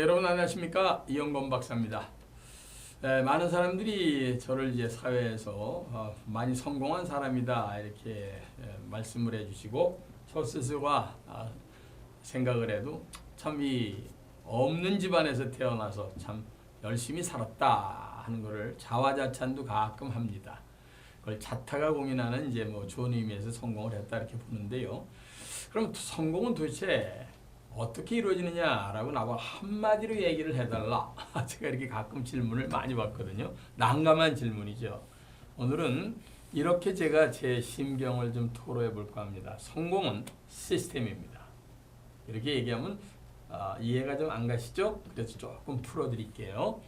네, 여러분 안녕하십니까 이영건 박사입니다. 네, 많은 사람들이 저를 이제 사회에서 어, 많이 성공한 사람이다 이렇게 예, 말씀을 해주시고 저 스스로가 아, 생각을 해도 참 이 없는 집안에서 태어나서 참 열심히 살았다 하는 것을 자화자찬도 가끔 합니다. 그걸 자타가 공인하는 이제 뭐 좋은 의미에서 성공을 했다 이렇게 보는데요. 그럼 성공은 도대체 어떻게 이루어지느냐라고 나와 한마디로 얘기를 해달라. 제가 이렇게 가끔 질문을 많이 받거든요. 난감한 질문이죠. 오늘은 이렇게 제가 제 심경을 좀 토로해 볼까 합니다. 성공은 시스템입니다. 이렇게 얘기하면 아, 이해가 좀 안 가시죠? 그래서 조금 풀어드릴게요.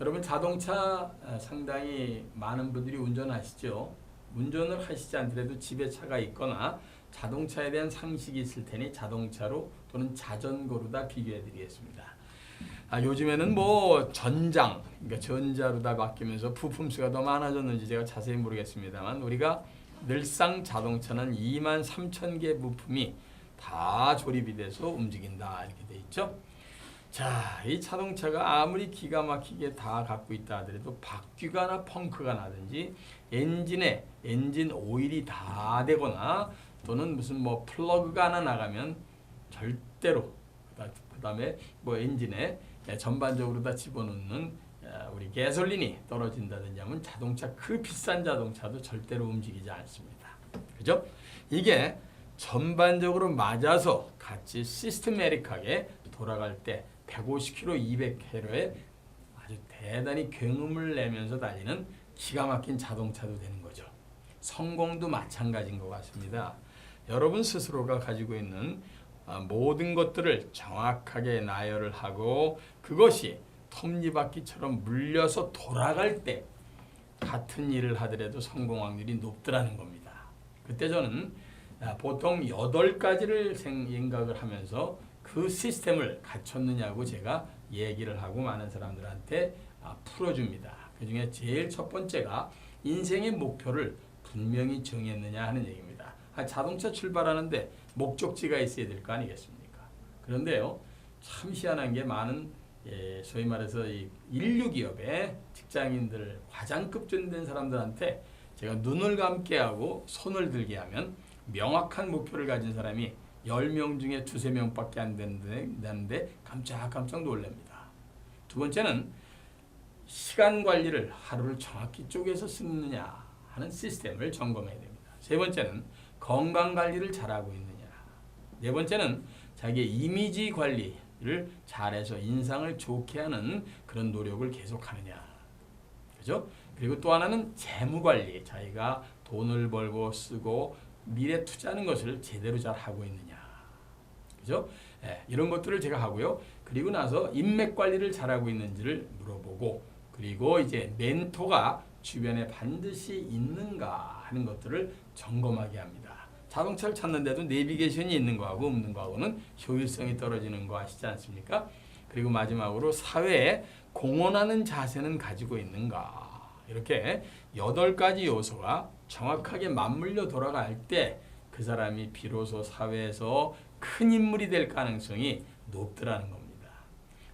여러분 자동차 아, 상당히 많은 분들이 운전하시죠. 운전을 하시지 않더라도 집에 차가 있거나 자동차에 대한 상식이 있을 테니 자동차로 또는 자전거로 다 비교해 드리겠습니다. 아, 요즘에는 뭐 전장, 그러니까 전자로 다 바뀌면서 부품 수가 더 많아졌는지 제가 자세히 모르겠습니다만 우리가 늘상 자동차는 2만 3천 개 부품이 다 조립이 돼서 움직인다 이렇게 돼 있죠. 자, 이 자동차가 아무리 기가 막히게 다 갖고 있다 하더라도 바퀴가 나 펑크가 나든지 엔진에 엔진 오일이 다 되거나 또는 무슨 뭐 플러그가 하나 나가면 절대로 그 다음에 뭐 엔진에 전반적으로 다 집어넣는 아, 우리 가솔린이 떨어진다든지 하면 자동차 그 비싼 자동차도 절대로 움직이지 않습니다. 그죠? 이게 전반적으로 맞아서 같이 시스테메릭하게 돌아갈 때 150km, 200km에 아주 대단히 굉음을 내면서 달리는 기가 막힌 자동차도 되는 거죠. 성공도 마찬가지인 것 같습니다. 여러분 스스로가 가지고 있는 아, 모든 것들을 정확하게 나열을 하고 그것이 톱니바퀴처럼 물려서 돌아갈 때 같은 일을 하더라도 성공 확률이 높더라는 겁니다. 그때 저는 아, 보통 여덟 가지를 생각을 하면서 그 시스템을 갖췄느냐고 제가 얘기를 하고 많은 사람들한테 아, 풀어줍니다. 그 중에 제일 첫 번째가 인생의 목표를 분명히 정했느냐 하는 얘기입니다. 아, 자동차 출발하는데 목적지가 있어야 될 거 아니겠습니까? 그런데요, 참 희한한 게 많은 예, 소위 말해서 이 인류 기업의 직장인들 과장급 된 사람들한테 제가 눈을 감게 하고 손을 들게 하면 명확한 목표를 가진 사람이 10명 중에 두세 명밖에 안 된다는데 깜짝깜짝 놀랍니다. 두 번째는 시간 관리를 하루를 정확히 쪼개서 쓰느냐 하는 시스템을 점검해야 됩니다. 세 번째는 건강 관리를 잘하고 있느냐. 네 번째는 자기의 이미지 관리를 잘해서 인상을 좋게 하는 그런 노력을 계속하느냐. 그죠? 그리고 또 하나는 재무 관리. 자기가 돈을 벌고 쓰고 미래 투자하는 것을 제대로 잘 하고 있느냐. 그죠? 예, 이런 것들을 제가 하고요. 그리고 나서 인맥 관리를 잘하고 있는지를 물어보고 그리고 이제 멘토가 주변에 반드시 있는가 하는 것들을 점검하게 합니다. 자동차를 찾는데도 내비게이션이 있는 거하고 없는 거하고는 효율성이 떨어지는 거 아시지 않습니까? 그리고 마지막으로 사회에 공헌하는 자세는 가지고 있는가? 이렇게 여덟 가지 요소가 정확하게 맞물려 돌아갈 때 그 사람이 비로소 사회에서 큰 인물이 될 가능성이 높더라는 겁니다.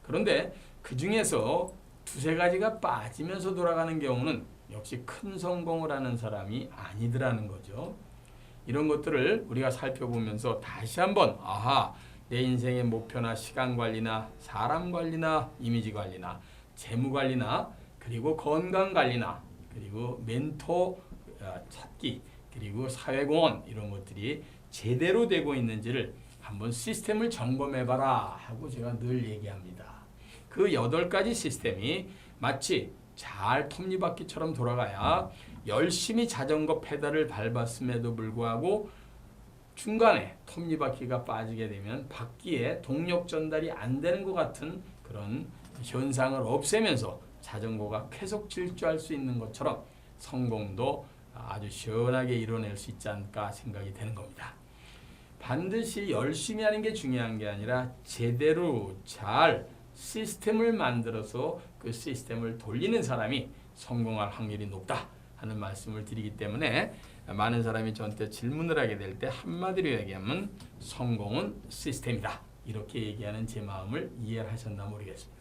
그런데 그 중에서 두세 가지가 빠지면서 돌아가는 경우는 역시 큰 성공을 하는 사람이 아니더라는 거죠. 이런 것들을 우리가 살펴보면서 다시 한번 아하 내 인생의 목표나 시간 관리나 사람 관리나 이미지 관리나 재무 관리나 그리고 건강 관리나 그리고 멘토 어, 찾기 그리고 사회공헌 이런 것들이 제대로 되고 있는지를 한번 시스템을 점검해봐라 하고 제가 늘 얘기합니다. 그 여덟 가지 시스템이 마치 잘 톱니바퀴처럼 돌아가야 열심히 자전거 페달을 밟았음에도 불구하고 중간에 톱니바퀴가 빠지게 되면 바퀴에 동력 전달이 안 되는 것 같은 그런 현상을 없애면서 자전거가 계속 질주할 수 있는 것처럼 성공도 아주 시원하게 이뤄낼 수 있지 않을까 생각이 되는 겁니다. 반드시 열심히 하는 게 중요한 게 아니라 제대로 잘 시스템을 만들어서 그 시스템을 돌리는 사람이 성공할 확률이 높다 하는 말씀을 드리기 때문에 많은 사람이 저한테 질문을 하게 될 때 한마디로 얘기하면 성공은 시스템이다 이렇게 얘기하는 제 마음을 이해하셨나 모르겠습니다.